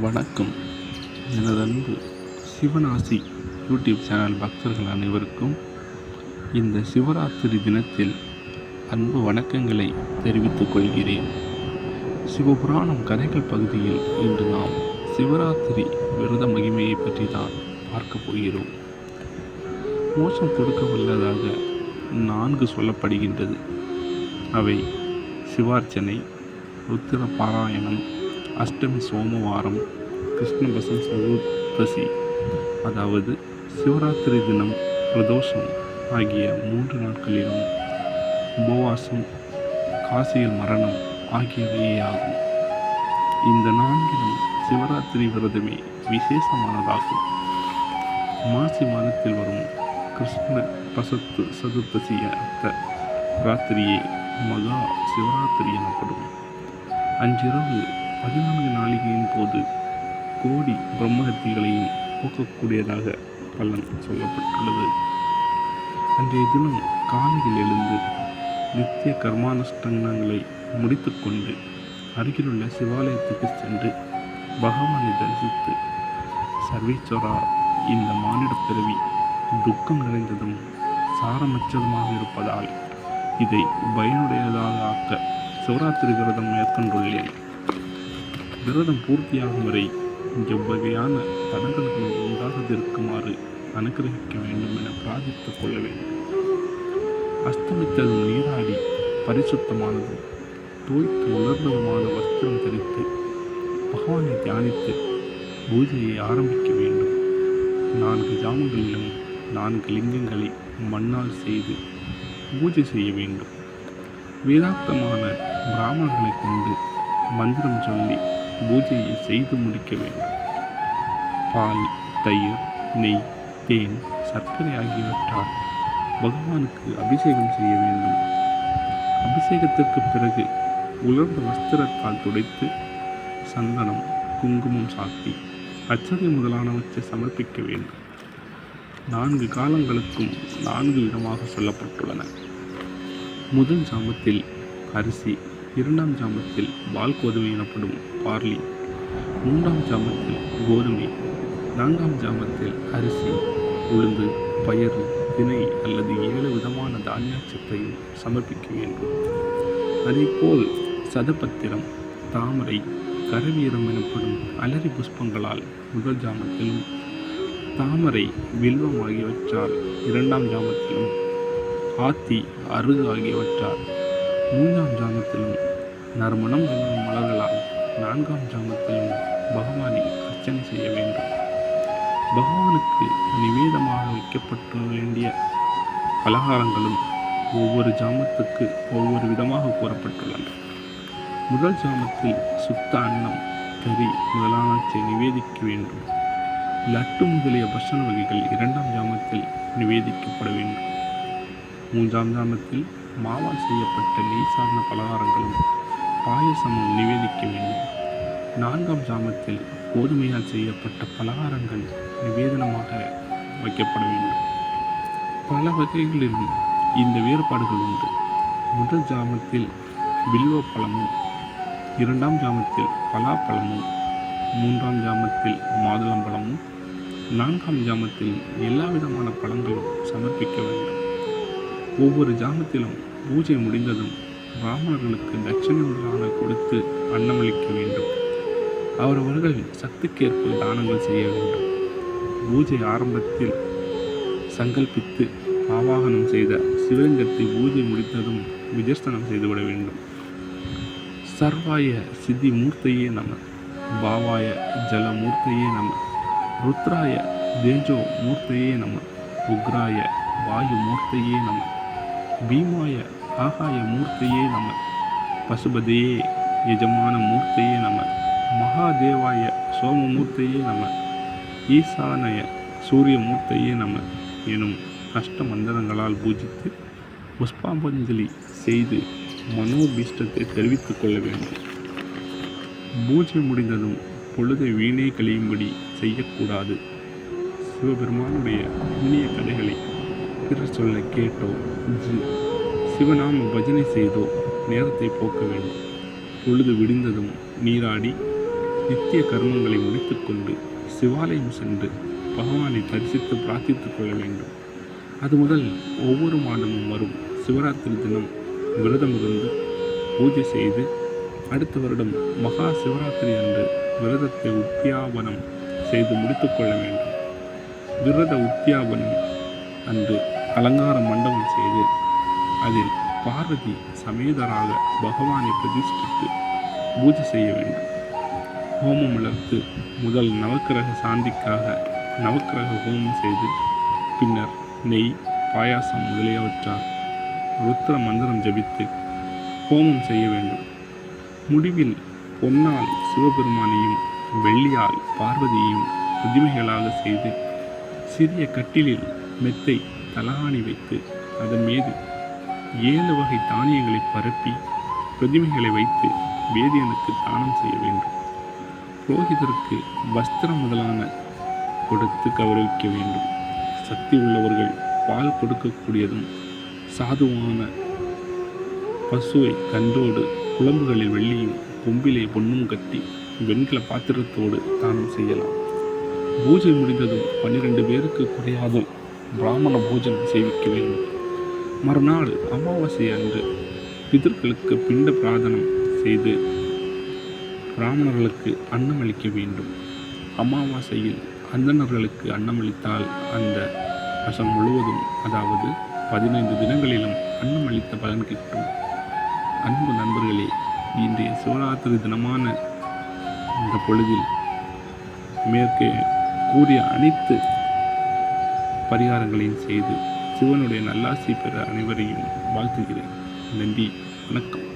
வணக்கம். எனது அன்பு சிவனாசி யூடியூப் சேனல் பக்தர்கள் அனைவருக்கும் இந்த சிவராத்திரி தினத்தில் அன்பு வணக்கங்களை தெரிவித்துக் கொள்கிறேன். சிவபுராணம் கதைகள் பகுதியில் இன்று நாம் சிவராத்திரி விரத மகிமையை பற்றி தான் பார்க்க போகிறோம். மோசம் கொடுக்க வல்லதாக நான்கு சொல்லப்படுகின்றது. அவை சிவார்ச்சனை ருத்திர பாராயணம் அஷ்டமி சோமவாரம் கிருஷ்ணபசம் சதுர்தசி அதாவது சிவராத்திரி தினம் பிரதோஷம் ஆகிய மூன்று நாட்களிலும் உபவாசம் காசியில் மரணம் ஆகியவையே ஆகும் இந்த நான்கிலும் சிவராத்திரி விரதமே விசேஷமானதாகும். மாசி மாதத்தில் வரும் கிருஷ்ண பசத்து சதுர்தசி அர்த்த ராத்திரியே மகா சிவராத்திரி எனப்படும். அன்றிரவு பதினான்கு நாளிகையின் போது கோடி பிரம்மஹத்திகளையும் போக்கக்கூடியதாக பலன் சொல்லப்பட்டுள்ளது. அன்றைய தினம் காலையில் எழுந்து நித்திய கர்மானுஷ்டங்களை முடித்துக்கொண்டு அருகிலுள்ள சிவாலயத்துக்கு சென்று பகவானை தரிசித்து சர்வேஸ்வரா இந்த மானிட பிறவி துக்கம் நிறைந்ததும் சாரமற்றதுமாக இருப்பதால் இதை பயனுடையதாக ஆக்க சிவராத்திரி விரதம் மேற்கொண்டுள்ளேன். விரதம் பூர்த்தியாகும் வரை எவ்வகையான தடங்கல்களும் உண்டாகாதிருக்குமாறு அனுகிரகிக்க வேண்டும் என பிரார்த்தித்துக் கொள்ள வேண்டும். அஸ்தமித்ததும் நீராடி பரிசுத்தமானது தோய்த்து உலர்ந்ததுமான வஸ்திரம் தரித்து பகவானை தியானித்து பூஜையை ஆரம்பிக்க வேண்டும். நான்கு ஜாமங்களிலும் நான்கு லிங்கங்களை மண்ணால் செய்து பூஜை செய்ய வேண்டும். வேதாந்தமான பிராமணர்களை கொண்டு மந்திரம் சொல்லி பூஜையை செய்து முடிக்க வேண்டும். பால் தயிர் நெய் தேன் சர்க்கரை ஆகியவற்றால் பகவானுக்கு அபிஷேகம் செய்ய வேண்டும். அபிஷேகத்திற்கு பிறகு உலர்ந்த வஸ்திரத்தால் துடைத்து சந்தனம் குங்குமம் சாத்தி அச்சதை முதலானவற்றை சமர்ப்பிக்க வேண்டும். நான்கு காலங்களுக்கும் நான்கு விதமாக சொல்லப்பட்டுள்ளன. முதல் சாமத்தில் அரிசி இரண்டாம் ஜாமத்தில் பால் கோதுமை எனப்படும் பார்லி மூன்றாம் ஜாமத்தில் கோதுமை நான்காம் ஜாமத்தில் அரிசி உளுந்து பயறு திணை அல்லது ஏழு விதமான தானியாச்சத்தையும் சமர்ப்பிக்க வேண்டும். அதேபோல் சதபத்திரம் தாமரை கரவீரம் எனப்படும் அலரி புஷ்பங்களால் முதல் ஜாமத்திலும் தாமரை வில்வம் ஆகியவற்றால் இரண்டாம் ஜாமத்திலும் ஆத்தி அருகு ஆகியவற்றால் மூன்றாம் ஜாமத்திலும் நறுமணம் என்னும் மலர்களால் நான்காம் ஜாமத்திலும் பகவானை அர்ச்சனை செய்ய வேண்டும். பகவானுக்கு நிவேதமாக வைக்கப்பட்டு வேண்டிய பலகாரங்களும் ஒவ்வொரு ஜாமத்துக்கு ஒவ்வொரு விதமாக கூறப்பட்டுள்ளன. முதல் ஜாமத்தில் சுத்த அன்னம் கறி முதலானவற்றை நிவேதிக்க வேண்டும். லட்டு முதலிய பஷண வகைகள் இரண்டாம் ஜாமத்தில் நிவேதிக்கப்பட வேண்டும். மூன்றாம் ஜாமத்தில் மாவால் செய்யப்பட்ட நெய் சார்ந்த பலகாரங்களும் பாயசமும் நிவேதிக்க வேண்டும். நான்காம் ஜாமத்தில் கோதுமையால் செய்யப்பட்ட பலகாரங்கள் நிவேதனமாக வைக்கப்பட வேண்டும். பல வகைகளிலும் இந்த வேறுபாடுகள் உண்டு. முதல் ஜாமத்தில் பில்வ பழமும் இரண்டாம் ஜாமத்தில் பலாப்பழமும் மூன்றாம் ஜாமத்தில் மாதுளம்பழமும் நான்காம் ஜாமத்தில் எல்லா விதமான பழங்களும் சமர்ப்பிக்க வேண்டும். ஒவ்வொரு ஜாமத்திலும் பூஜை முடிந்ததும் பிராமணர்களுக்கு தட்சிணங்களான கொடுத்து அன்னமளிக்க வேண்டும். அவரவர்கள் சக்திக்கேற்ப தானங்கள் செய்ய வேண்டும். பூஜை ஆரம்பத்தில் சங்கல்பித்து ஆவாகனம் செய்த சிவலிங்கத்தை பூஜை முடித்ததும் விஜர்சனம் செய்துவிட வேண்டும். சர்வாய சித்தி மூர்த்தையே நம பாவாய ஜல மூர்த்தையே நம ருத்ராய தேஜோ மூர்த்தையே நம உக்ராய வாயு மூர்த்தையே நம. பீமாய ஆகாய மூர்த்தியே நம. பசுபதியே எஜமான மூர்த்தியே நம. மகாதேவாய சோமமூர்த்தையே நம. ஈசானய சூரிய மூர்த்தையே நம எனும் கஷ்ட மந்திரங்களால் பூஜித்து புஷ்பாஞ்சலி செய்து மனோபீஷ்டத்தை தெரிவித்துக் கொள்ள வேண்டும். பூஜை முடிந்ததும் பொழுதை வீணே கழியும்படி செய்யக்கூடாது. சிவபெருமானுடைய புண்ணிய கதைகளை பிறர் சொல்லை கேட்டோ. ஜி- சிவநாம பஜனை செய்தோ. நேரத்தை போக்க வேண்டும். பொழுது விடிந்ததும் நீராடி நித்திய கர்மங்களை முடித்துக்கொண்டு சிவாலயம் சென்று பகவானை தரிசித்து பிரார்த்தித்துக் கொள்ள வேண்டும். அது முதல் ஒவ்வொரு மாதமும் வரும். சிவராத்திரி தினம் விரதம் இருந்து பூஜை செய்து அடுத்த வருடம் மகா சிவராத்திரி அன்று விரதத்தை உத்தியாபனம் செய்து முடித்துக்கொள்ள வேண்டும். விரத உத்தியாபனம் அன்று அலங்கார மண்டபம் செய்து அதில் பார்வதி சமேதராக பகவானை பிரதிஷ்டித்து பூஜை செய்ய வேண்டும். ஹோமம் வளர்த்து முதல் நவக்கிரக சாந்திக்காக நவக்கிரக ஹோமம் செய்து பின்னர் நெய் பாயாசம் முதலியவற்றால் ருத்ர மந்திரம் ஜபித்து ஹோமம் செய்ய வேண்டும். முடிவில் பொன்னால் சிவபெருமானையும் வெள்ளியால் பார்வதியையும் பிரதிமைகளாக செய்து சிறிய கட்டிலில் மெத்தை தலகாணி வைத்து அதன் மீது ஏழு வகை தானியங்களை பரப்பி பிரதிமைகளை வைத்து வேதியனுக்கு தானம் செய்ய வேண்டும். புரோகிதருக்கு வஸ்திரம் முதலான கொடுத்து கௌரவிக்க வேண்டும். சக்தி உள்ளவர்கள் பால் கொடுக்கக்கூடியதும் சாதுவான பசுவை கன்றோடு குழம்புகளில் வெள்ளியும் கொம்பிலே பொன்னும் கட்டி வெண்கல பாத்திரத்தோடு தானம் செய்யலாம். பூஜை முடிந்ததும் பன்னிரண்டு பேருக்கு குறையாதும் பிராமண பூஜனம் செய்விக்க வேண்டும். மறுநாள் அமாவாசை அன்று பிதர்களுக்கு பிண்ட பிரார்த்தனம் செய்து பிராமணர்களுக்கு அன்னமளிக்க வேண்டும். அமாவாசையில் அந்தணர்களுக்கு அன்னமளித்தால் அந்த வருஷம் முழுவதும் அதாவது பதினைந்து தினங்களிலும் அன்னமளித்த பலன் கிட்டும். அன்பு நண்பர்களே இன்றைய சிவராத்திரி தினமான இந்த பொழுதில் மேற்கே கூறிய அனைத்து பரிகாரங்களையும் செய்து சிவனுடைய நல்லாசி பெற அனைவரையும் வாழ்த்துகிறேன். நன்றி. வணக்கம்.